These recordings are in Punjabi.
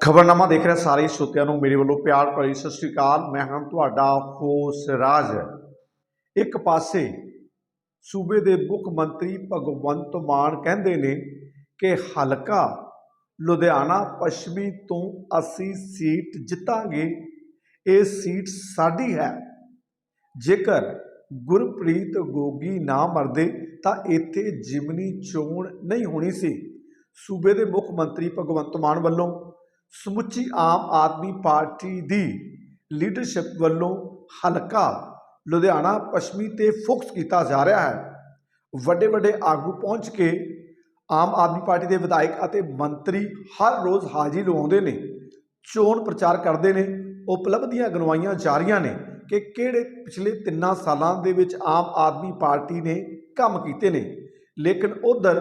ਖਬਰਨਾਮਾ ਦੇਖ ਰਹੇ ਸਾਰੇ ਸਰੋਤਿਆਂ ਨੂੰ ਮੇਰੇ ਵੱਲੋਂ ਪਿਆਰ ਭਰੀ ਸਤਿ ਸ੍ਰੀ ਅਕਾਲ। ਮੈਂ ਹਾਂ ਤੁਹਾਡਾ ਹੋਸ ਰਾਜ। ਇੱਕ ਪਾਸੇ ਸੂਬੇ ਦੇ ਮੁੱਖ ਮੰਤਰੀ ਭਗਵੰਤ ਮਾਨ ਕਹਿੰਦੇ ਨੇ ਕਿ ਹਲਕਾ ਲੁਧਿਆਣਾ ਪੱਛਮੀ ਤੋਂ ਅਸੀਂ ਸੀਟ ਜਿੱਤਾਂਗੇ, ਇਹ ਸੀਟ ਸਾਡੀ ਹੈ। ਜੇਕਰ ਗੁਰਪ੍ਰੀਤ ਗੋਗੀ ਨਾ ਮਰਦੇ, ਤਾਂ ਇੱਥੇ ਜਿਮਨੀ ਚੋਣ ਨਹੀਂ ਹੋਣੀ ਸੀ। ਸੂਬੇ ਦੇ ਮੁੱਖ ਮੰਤਰੀ ਭਗਵੰਤ ਮਾਨ ਵੱਲੋਂ ਸਮੁੱਚੀ ਆਮ ਆਦਮੀ ਪਾਰਟੀ ਦੀ ਲੀਡਰਸ਼ਿਪ ਵੱਲੋਂ ਹਲਕਾ ਲੁਧਿਆਣਾ ਪੱਛਮੀ ਤੇ ਫੋਕਸ ਕੀਤਾ ਜਾ ਰਿਹਾ ਹੈ। ਵੱਡੇ ਵੱਡੇ ਆਗੂ ਪਹੁੰਚ ਕੇ ਆਮ ਆਦਮੀ ਪਾਰਟੀ ਦੇ ਵਿਧਾਇਕ ਅਤੇ ਮੰਤਰੀ ਹਰ ਰੋਜ਼ ਹਾਜ਼ਰੀ ਲਵਾਉਂਦੇ ਨੇ, ਚੋਣ ਪ੍ਰਚਾਰ ਕਰਦੇ ਨੇ, ਉਪਲਬਧੀਆਂ ਗਣਵਾਈਆਂ ਜਾ ਰਹੀਆਂ ਨੇ ਕਿ ਕਿਹੜੇ ਪਿਛਲੇ ਤਿੰਨਾਂ ਸਾਲਾਂ ਦੇ ਵਿੱਚ ਆਮ ਆਦਮੀ ਪਾਰਟੀ ਨੇ ਕੰਮ ਕੀਤੇ ਨੇ। ਲੇਕਿਨ ਉਧਰ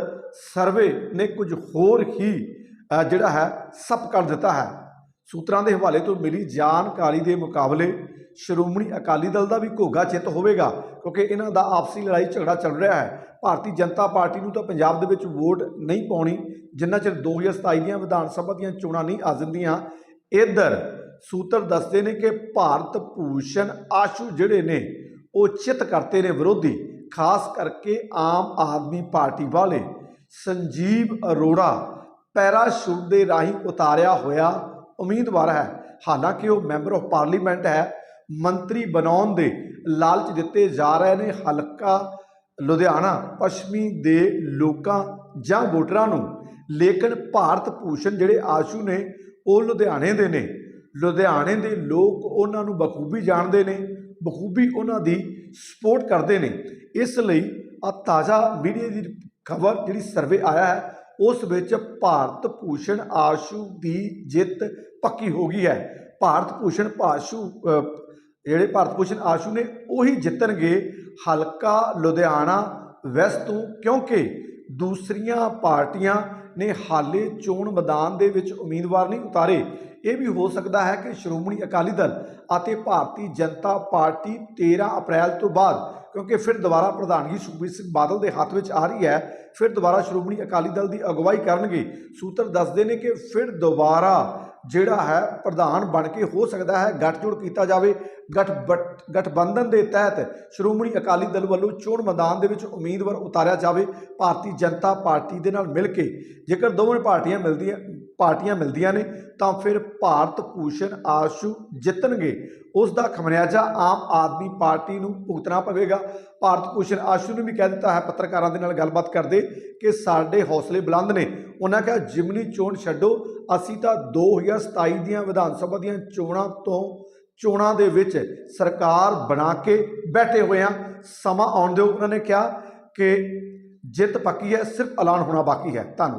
ਸਰਵੇ ਨੇ ਕੁਝ ਹੋਰ ਹੀ ਜਿਹੜਾ ਹੈ, ਸੱਪ ਕਰ ਦਿੱਤਾ ਹੈ। ਸੂਤਰਾਂ ਦੇ ਹਵਾਲੇ ਤੋਂ ਮਿਲੀ ਜਾਣਕਾਰੀ ਦੇ ਮੁਕਾਬਲੇ ਸ਼੍ਰੋਮਣੀ ਅਕਾਲੀ ਦਲ ਦਾ ਵੀ ਘੋਗਾ ਚਿੱਤ ਹੋਵੇਗਾ, ਕਿਉਂਕਿ ਇਹਨਾਂ ਦਾ ਆਪਸੀ ਲੜਾਈ ਝਗੜਾ ਚੱਲ ਰਿਹਾ ਹੈ। ਭਾਰਤੀ ਜਨਤਾ ਪਾਰਟੀ ਨੂੰ ਤਾਂ ਪੰਜਾਬ ਦੇ ਵਿੱਚ ਵੋਟ ਨਹੀਂ ਪਾਉਣੀ, ਜਿੰਨਾ ਚਿਰ 2027 ਦੀਆਂ ਵਿਧਾਨ ਸਭਾ ਦੀਆਂ ਚੋਣਾਂ ਨਹੀਂ ਆ ਜਾਂਦੀਆਂ। ਇੱਧਰ ਸੂਤਰ ਦੱਸਦੇ ਨੇ ਕਿ ਭਾਰਤ ਭੂਸ਼ਣ ਆਸ਼ੂ ਜਿਹੜੇ ਨੇ, ਉਹ ਚਿੱਤ ਕਰਤੇ ਨੇ ਵਿਰੋਧੀ, ਖਾਸ ਕਰਕੇ ਆਮ ਆਦਮੀ ਪਾਰਟੀ ਵਾਲੇ। ਸੰਜੀਵ ਅਰੋੜਾ ਪੈਰਾਸ਼ੂਟ ਦੇ ਰਾਹੀਂ ਉਤਾਰਿਆ ਹੋਇਆ ਉਮੀਦਵਾਰ ਹੈ। ਹਾਲਾਂਕਿ ਉਹ ਮੈਂਬਰ ਆਫ ਪਾਰਲੀਮੈਂਟ ਹੈ। ਮੰਤਰੀ ਬਣਾਉਣ ਦੇ ਲਾਲਚ ਦਿੱਤੇ ਜਾ ਰਹੇ ਨੇ ਹਲਕਾ ਲੁਧਿਆਣਾ, ਪੱਛਮੀ ਦੇ ਲੋਕਾਂ ਜਾਂ ਵੋਟਰਾਂ ਨੂੰ। ਲੇਕਿਨ ਭਾਰਤ ਭੂਸ਼ਣ ਜਿਹੜੇ ਆਸ਼ੂ ਨੇ, ਉਹ ਲੁਧਿਆਣੇ ਦੇ ਨੇ। ਲੁਧਿਆਣੇ ਦੇ ਲੋਕ ਉਹਨਾਂ ਨੂੰ ਬਖੂਬੀ ਜਾਣਦੇ ਨੇ, ਬਖੂਬੀ ਉਹਨਾਂ ਦੀ ਸਪੋਰਟ ਕਰਦੇ ਨੇ। ਇਸ ਲਈ ਆ ਤਾਜ਼ਾ ਮੀਡੀਆ ਦੀ ਖਬਰ ਜਿਹੜੀ ਸਰਵੇ ਆਇਆ ਹੈ ਉਸ ਵਿੱਚ ਭਾਰਤ ਭੂਸ਼ਣ ਆਸ਼ੂ ਦੀ ਜਿੱਤ ਪੱਕੀ ਹੋ ਗਈ ਹੈ। ਭਾਰਤ ਭੂਸ਼ਣ ਆਸ਼ੂ ਜਿਹੜੇ ਭਾਰਤ ਭੂਸ਼ਣ ਆਸ਼ੂ ਨੇ, ਉਹੀ ਜਿੱਤਣਗੇ ਹਲਕਾ ਲੁਧਿਆਣਾ ਵੈਸਟ ਤੋਂ, ਕਿਉਂਕਿ ਦੂਸਰੀਆਂ ਪਾਰਟੀਆਂ ਨੇ ਹਾਲੇ ਚੋਣ ਮੈਦਾਨ ਦੇ ਵਿੱਚ ਉਮੀਦਵਾਰ ਨਹੀਂ ਉਤਾਰੇ। ਇਹ ਵੀ ਹੋ ਸਕਦਾ ਹੈ ਕਿ ਸ਼੍ਰੋਮਣੀ ਅਕਾਲੀ ਦਲ ਅਤੇ ਭਾਰਤੀ ਜਨਤਾ ਪਾਰਟੀ 13 ਅਪ੍ਰੈਲ ਤੋਂ ਬਾਅਦ ਕਿਉਂਕਿ ਫਿਰ ਦੁਬਾਰਾ ਪ੍ਰਧਾਨਗੀ ਸੁਖਬੀਰ ਸਿੰਘ ਬਾਦਲ ਦੇ ਹੱਥ ਵਿੱਚ ਆ ਰਹੀ ਹੈ, ਫਿਰ ਦੁਬਾਰਾ ਸ਼੍ਰੋਮਣੀ ਅਕਾਲੀ ਦਲ ਦੀ ਅਗਵਾਈ ਕਰਨਗੇ। ਸੂਤਰ ਦੱਸਦੇ ਨੇ ਕਿ ਫਿਰ ਦੁਬਾਰਾ ਜਿਹੜਾ ਹੈ ਪ੍ਰਧਾਨ ਬਣ ਕੇ ਹੋ ਸਕਦਾ ਹੈ, ਗੱਠਜੋੜ ਕੀਤਾ ਜਾਵੇ, ਗਠ ਗਠਬੰਧਨ ਦੇ ਤਹਿਤ ਸ਼੍ਰੋਮਣੀ ਅਕਾਲੀ ਦਲ ਵੱਲੋਂ ਚੋਣ ਮੈਦਾਨ ਦੇ ਵਿੱਚ ਉਮੀਦਵਾਰ ਉਤਾਰਿਆ ਜਾਵੇ। ਭਾਰਤੀ ਜਨਤਾ ਪਾਰਟੀ ਦੇ ਨਾਲ ਮਿਲ ਕੇ ਜੇਕਰ ਦੋਵੇਂ ਪਾਰਟੀਆਂ ਮਿਲਦੀਆਂ ਪਾਰਟੀਆਂ ਮਿਲਦੀਆਂ ਨੇ, ਤਾਂ ਫਿਰ ਭਾਰਤ ਭੂਸ਼ਣ ਆਸ਼ੂ ਜਿੱਤਣਗੇ। ਉਸ ਦਾ ਖਮਿਆਜਾ ਆਮ ਆਦਮੀ ਪਾਰਟੀ ਨੂੰ ਭੁਗਤਣਾ ਪਵੇਗਾ। ਭਾਰਤ ਭੂਸ਼ਣ ਆਸ਼ੂ ਨੇ ਵੀ ਕਹਿ ਦਿੱਤਾ ਹੈ, ਪੱਤਰਕਾਰਾਂ ਦੇ ਨਾਲ ਗੱਲਬਾਤ ਕਰਦੇ ਕਿ ਸਾਡੇ ਹੌਸਲੇ ਬੁਲੰਦ ਨੇ। ਉਹਨਾਂ ਕਿਹਾ, ਜਿਮਨੀ ਚੋਣ ਛੱਡੋ ਅਸੀਂ ਤਾਂ 2027 ਦੀਆਂ ਵਿਧਾਨ ਸਭਾ ਦੀਆਂ ਚੋਣਾਂ ਤੋਂ ਚੋਣਾਂ ਦੇ ਵਿੱਚ ਸਰਕਾਰ ਬਣਾ ਕੇ ਬੈਠੇ ਹੋਏ ਆ ਸਮਾਂ ਆਉਣ ਦਿਓ। ਉਹਨਾਂ ਨੇ ਕਿਹਾ ਕਿ ਜਿੱਤ ਪੱਕੀ ਹੈ, ਸਿਰਫ ਐਲਾਨ ਹੋਣਾ ਬਾਕੀ ਹੈ। ਧੰਨਵਾਦ।